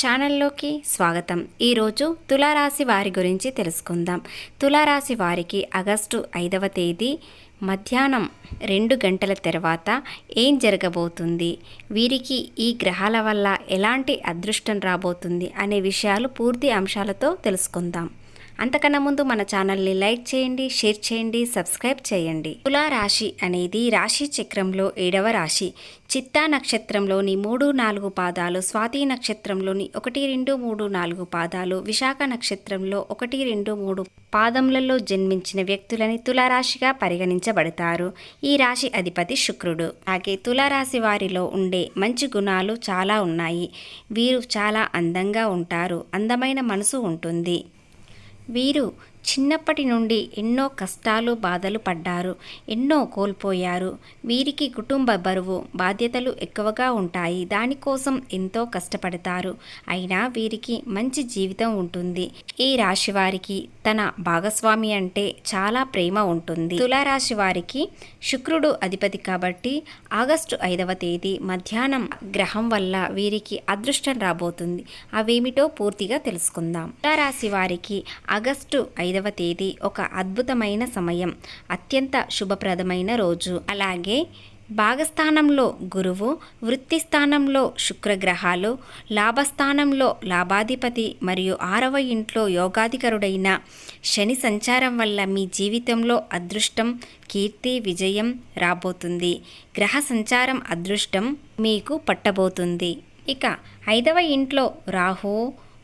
ఛానల్లోకి స్వాగతం. ఈరోజు తులారాశి వారి గురించి తెలుసుకుందాం. తులారాశి వారికి ఆగస్టు ఐదవ తేదీ మధ్యాహ్నం రెండు గంటల తర్వాత ఏం జరగబోతుంది? వీరికి ఈ గ్రహాల వల్ల ఎలాంటి అదృష్టం రాబోతుంది? అనే విషయాలు పూర్తి అంశాలతో తెలుసుకుందాం. అంతకన్నా ముందు మన ఛానల్ని లైక్ చేయండి షేర్ చేయండి సబ్స్క్రైబ్ చేయండి. తులా రాశి అనేది రాశి చక్రంలో ఏడవ రాశి. చిత్తా నక్షత్రంలోని మూడు నాలుగు పాదాలు స్వాతి నక్షత్రంలోని ఒకటి రెండు మూడు నాలుగు పాదాలు విశాఖ నక్షత్రంలో ఒకటి రెండు మూడు పాదములలో జన్మించిన వ్యక్తులని తులారాశిగా పరిగణించబడతారు. ఈ రాశి అధిపతి శుక్రుడు. అలాగే తులారాశి వారిలో ఉండే మంచి గుణాలు చాలా ఉన్నాయి. వీరు చాలా అందంగా ఉంటారు. అందమైన మనసు ఉంటుంది. వీరు చిన్నప్పటి నుండి ఎన్నో కష్టాలు బాధలు పడ్డారు ఎన్నో కోల్పోయారు. వీరికి కుటుంబ బరువు బాధ్యతలు ఎక్కువగా ఉంటాయి. దానికోసం ఎంతో కష్టపడతారు. అయినా వీరికి మంచి జీవితం ఉంటుంది. ఈ రాశి వారికి తన భాగస్వామి అంటే చాలా ప్రేమ ఉంటుంది. తులారాశి వారికి శుక్రుడు అధిపతి కాబట్టి ఆగస్టు ఐదవ తేదీ మధ్యాహ్నం గ్రహం వల్ల వీరికి అదృష్టం రాబోతుంది. అవేమిటో పూర్తిగా తెలుసుకుందాం. తులారాశి వారికి ఆగస్టు ఐదు ఐదవ తేదీ ఒక అద్భుతమైన సమయం అత్యంత శుభప్రదమైన రోజు. అలాగే భాగస్థానంలో గురువు వృత్తి స్థానంలో శుక్రగ్రహాలు లాభస్థానంలో లాభాధిపతి మరియు ఆరవ ఇంట్లో యోగాధికరుడైన శని సంచారం వల్ల మీ జీవితంలో అదృష్టం కీర్తి విజయం రాబోతుంది. గ్రహ సంచారం అదృష్టం మీకు పట్టబోతుంది. ఇక ఐదవ ఇంట్లో రాహు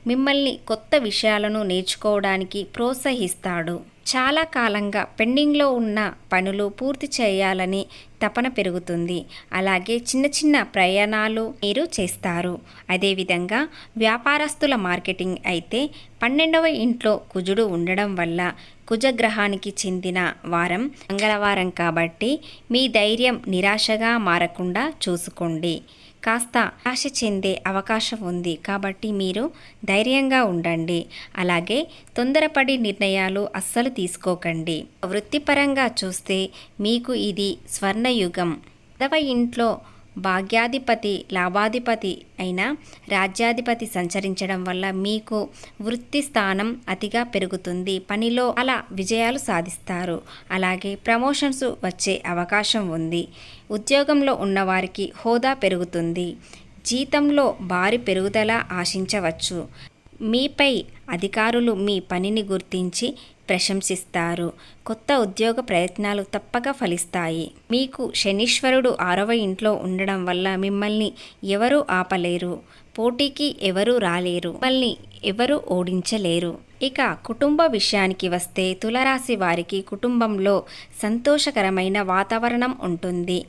మిమ్మల్ని కొత్త విషయాలను నేర్చుకోవడానికి ప్రోత్సహిస్తాడు. చాలా కాలంగా పెండింగ్లో ఉన్న పనులు పూర్తి చేయాలని తపన పెరుగుతుంది. అలాగే చిన్న చిన్న ప్రయాణాలు మీరు చేస్తారు. అదేవిధంగా వ్యాపారస్తుల మార్కెటింగ్ అయితే పన్నెండవ ఇంట్లో కుజుడు ఉండడం వల్ల కుజగ్రహానికి చెందిన వారం మంగళవారం కాబట్టి మీ ధైర్యం నిరాశగా మారకుండా చూసుకోండి. కాస్త ఆశ చెందే అవకాశం ఉంది. కాబట్టి మీరు ధైర్యంగా ఉండండి. అలాగే తొందరపడి నిర్ణయాలు అస్సలు తీసుకోకండి. వృత్తిపరంగా చూస్తే మీకు ఇది స్వర్ణయుగం. పదవ ఇంట్లో భాగ్యాధిపతి లాభాధిపతి అయిన రాజ్యాధిపతి సంచరించడం వల్ల మీకు వృత్తి స్థానం అతిగా పెరుగుతుంది. పనిలో అలా విజయాలు సాధిస్తారు. అలాగే ప్రమోషన్స్ వచ్చే అవకాశం ఉంది. ఉద్యోగంలో ఉన్నవారికి హోదా పెరుగుతుంది. జీతంలో భారీ పెరుగుదల ఆశించవచ్చు. మీపై అధికారులు మీ పనిని గుర్తించి ప్రశంసిస్తారు. కొత్త ఉద్యోగ ప్రయత్నాలు తప్పక ఫలిస్తాయి. మీకు శనీశ్వరుడు ఆరవ ఇంట్లో ఉండడం వల్ల మిమ్మల్ని ఎవరూ ఆపలేరు. పోటీకి ఎవరూ రాలేరు. మిమ్మల్ని ఎవరూ ఓడించలేరు. ఇక కుటుంబ విషయానికి వస్తే తులరాశి వారికి కుటుంబంలో సంతోషకరమైన వాతావరణం ఉంటుంది.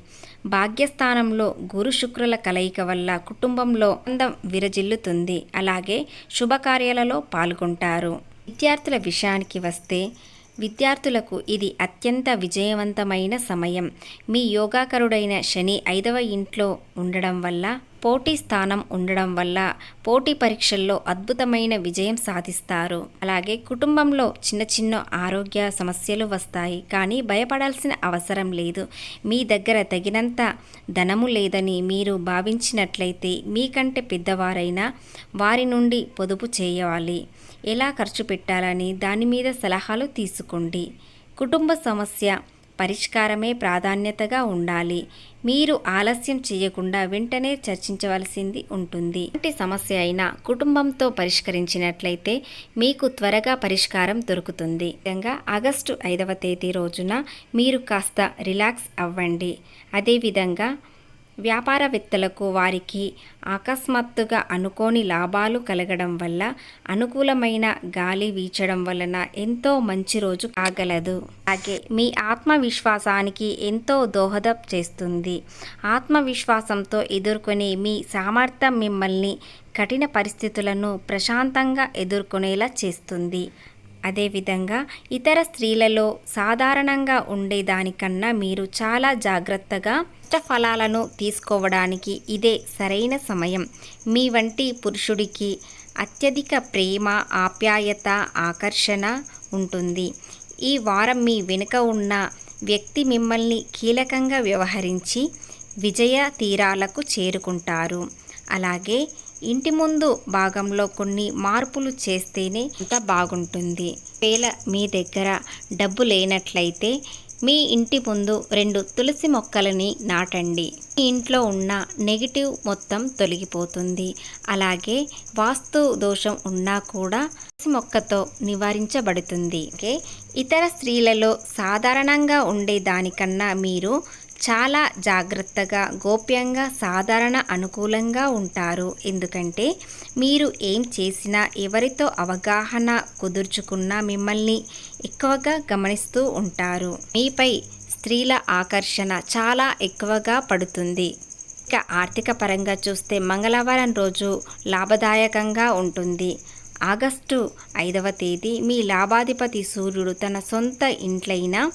భాగ్యస్థానంలో గురు శుక్రుల కలయిక వల్ల కుటుంబంలో అందం విరజిల్లుతుంది. అలాగే శుభకార్యాలలో పాల్గొంటారు. విద్యార్థుల విషయానికి వస్తే విద్యార్థులకు ఇది అత్యంత విజయవంతమైన సమయం. మీ యోగాకరుడైన శని ఐదవ ఇంట్లో ఉండడం వల్ల పోటీ స్థానం ఉండడం వల్ల పోటీ పరీక్షల్లో అద్భుతమైన విజయం సాధిస్తారు. అలాగే కుటుంబంలో చిన్న చిన్న ఆరోగ్య సమస్యలు వస్తాయి. కానీ భయపడాల్సిన అవసరం లేదు. మీ దగ్గర తగినంత ధనము లేదని మీరు భావించినట్లయితే మీకంటే పెద్దవారైనా వారి నుండి పొదుపు చేయాలి. ఎలా ఖర్చు పెట్టాలని దాని మీద సలహాలు తీసుకోండి. కుటుంబ సమస్య పరిష్కారమే ప్రాధాన్యతగా ఉండాలి. మీరు ఆలస్యం చేయకుండా వెంటనే చర్చించవలసింది ఉంటుంది. ఎలాంటి సమస్య అయినా కుటుంబంతో పరిష్కరించినట్లయితే మీకు త్వరగా పరిష్కారం దొరుకుతుంది. ముఖ్యంగా ఆగస్టు ఐదవ తేదీ రోజున మీరు కాస్త రిలాక్స్ అవ్వండి. అదేవిధంగా వ్యాపారవేత్తలకు వారికి అకస్మాత్తుగా అనుకోని లాభాలు కలగడం వల్ల అనుకూలమైన గాలి వీచడం వలన ఎంతో మంచి రోజు కాగలదు. అలాగే మీ ఆత్మవిశ్వాసానికి ఎంతో దోహదం చేస్తుంది. ఆత్మవిశ్వాసంతో ఎదుర్కొనే మీ సామర్థ్యం మిమ్మల్ని కఠిన పరిస్థితులను ప్రశాంతంగా ఎదుర్కొనేలా చేస్తుంది. అదేవిధంగా ఇతర స్త్రీలలో సాధారణంగా ఉండేదానికన్నా మీరు చాలా జాగ్రత్తగా ఫలాలను తీసుకోవడానికి ఇదే సరైన సమయం. మీ వంటి పురుషుడికి అత్యధిక ప్రేమ ఆప్యాయత ఆకర్షణ ఉంటుంది. ఈ వారం మీ వెనుక ఉన్న వ్యక్తి మిమ్మల్ని కీలకంగా వ్యవహరించి విజయ తీరాలకు చేరుకుంటారు. అలాగే ఇంటి ముందు భాగంలో కొన్ని మార్పులు చేస్తేనే అంత బాగుంటుంది. వేళ మీ దగ్గర డబ్బు లేనట్లయితే మీ ఇంటి ముందు రెండు తులసి మొక్కలని నాటండి. మీ ఇంట్లో ఉన్న నెగిటివ్ మొత్తం తొలగిపోతుంది. అలాగే వాస్తు దోషం ఉన్నా కూడా తులసి మొక్కతో నివారించబడుతుంది. ఇతర స్త్రీలలో సాధారణంగా ఉండే దానికన్నా మీరు చాలా జాగ్రత్తగా గోప్యంగా సాధారణ అనుకూలంగా ఉంటారు. ఎందుకంటే మీరు ఏం చేసినా ఎవరితో అవగాహన కుదుర్చుకున్నా మిమ్మల్ని ఎక్కువగా గమనిస్తూ ఉంటారు. మీపై స్త్రీల ఆకర్షణ చాలా ఎక్కువగా పడుతుంది. ఇక ఆర్థిక పరంగా చూస్తే మంగళవారం రోజు లాభదాయకంగా ఉంటుంది. ఆగస్టు ఐదవ తేదీ మీ లాభాధిపతి సూర్యుడు తన సొంత ఇంట్లైన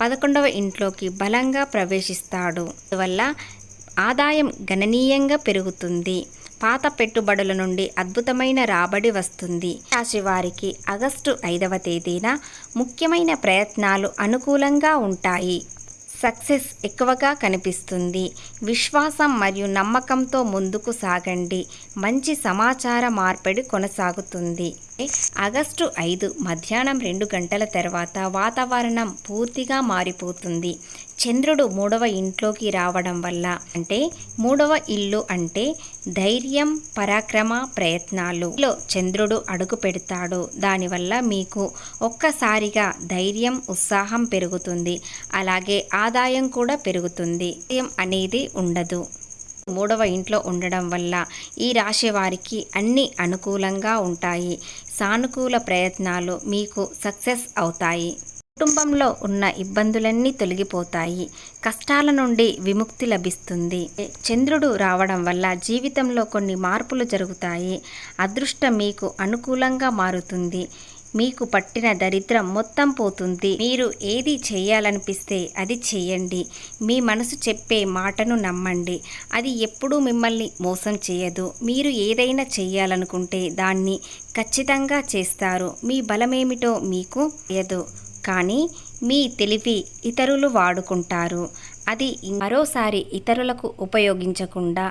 పదకొండవ ఇంట్లోకి బలంగా ప్రవేశిస్తాడు. అందువల్ల ఆదాయం గణనీయంగా పెరుగుతుంది. పాత పెట్టుబడుల నుండి అద్భుతమైన రాబడి వస్తుంది. రాశి వారికి ఆగస్టు ఐదవ తేదీన ముఖ్యమైన ప్రయత్నాలు అనుకూలంగా ఉంటాయి. సక్సెస్ ఎక్కువగా కనిపిస్తుంది. విశ్వాసం మరియు నమ్మకంతో ముందుకు సాగండి. మంచి సమాచార మార్పిడి కొనసాగుతుంది. ఆగస్టు ఐదు మధ్యాహ్నం రెండు గంటల తర్వాత వాతావరణం పూర్తిగా మారిపోతుంది. చంద్రుడు మూడవ ఇంట్లోకి రావడం వల్ల అంటే మూడవ ఇల్లు అంటే ధైర్యం పరాక్రమ ప్రయత్నాలు. లో చంద్రుడు అడుగు పెడతాడు. దానివల్ల మీకు ఒక్కసారిగా ధైర్యం ఉత్సాహం పెరుగుతుంది. అలాగే ఆదాయం కూడా పెరుగుతుంది. అనేది ఉండదు. మూడవ ఇంట్లో ఉండడం వల్ల ఈ రాశి వారికి అన్ని అనుకూలంగా ఉంటాయి. సానుకూల ప్రయత్నాలు మీకు సక్సెస్ అవుతాయి. కుటుంబంలో ఉన్న ఇబ్బందులన్నీ తొలగిపోతాయి. కష్టాల నుండి విముక్తి లభిస్తుంది. చంద్రుడు రావడం వల్ల జీవితంలో కొన్ని మార్పులు జరుగుతాయి. అదృష్టం మీకు అనుకూలంగా మారుతుంది. మీకు పట్టిన దరిద్రం మొత్తం పోతుంది. మీరు ఏది చేయాలనిపిస్తే అది చేయండి. మీ మనసు చెప్పే మాటను నమ్మండి. అది ఎప్పుడూ మిమ్మల్ని మోసం చేయదు. మీరు ఏదైనా చేయాలనుకుంటే దాన్ని ఖచ్చితంగా చేస్తారు. మీ బలమేమిటో మీకు తెలియదు. కానీ మీ తెలివి ఇతరులు వాడుకుంటారు. అది మరోసారి ఇతరులకు ఉపయోగించకుండా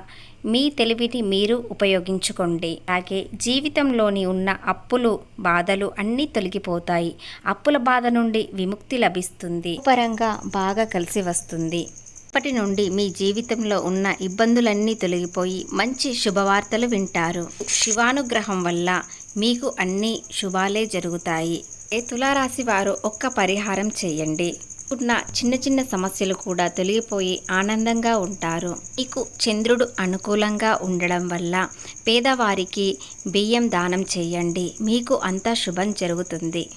మీ తెలివిని మీరు ఉపయోగించుకోండి. అలాగే జీవితంలోని ఉన్న అప్పులు బాధలు అన్నీ తొలగిపోతాయి. అప్పుల బాధ నుండి విముక్తి లభిస్తుంది. పరంగా బాగా కలిసి వస్తుంది. ఇప్పటి నుండి మీ జీవితంలో ఉన్న ఇబ్బందులన్నీ తొలగిపోయి మంచి శుభవార్తలు వింటారు. శివానుగ్రహం వల్ల మీకు అన్ని శుభాలే జరుగుతాయి. తులారాశి వారు ఒక్క పరిహారం చేయండి. ఉన్న చిన్న చిన్న సమస్యలు కూడా తొలగిపోయి ఆనందంగా ఉంటారు. మీకు చంద్రుడు అనుకూలంగా ఉండడం వల్ల పేదవారికి బియ్యం దానం చేయండి. మీకు అంతా శుభం జరుగుతుంది.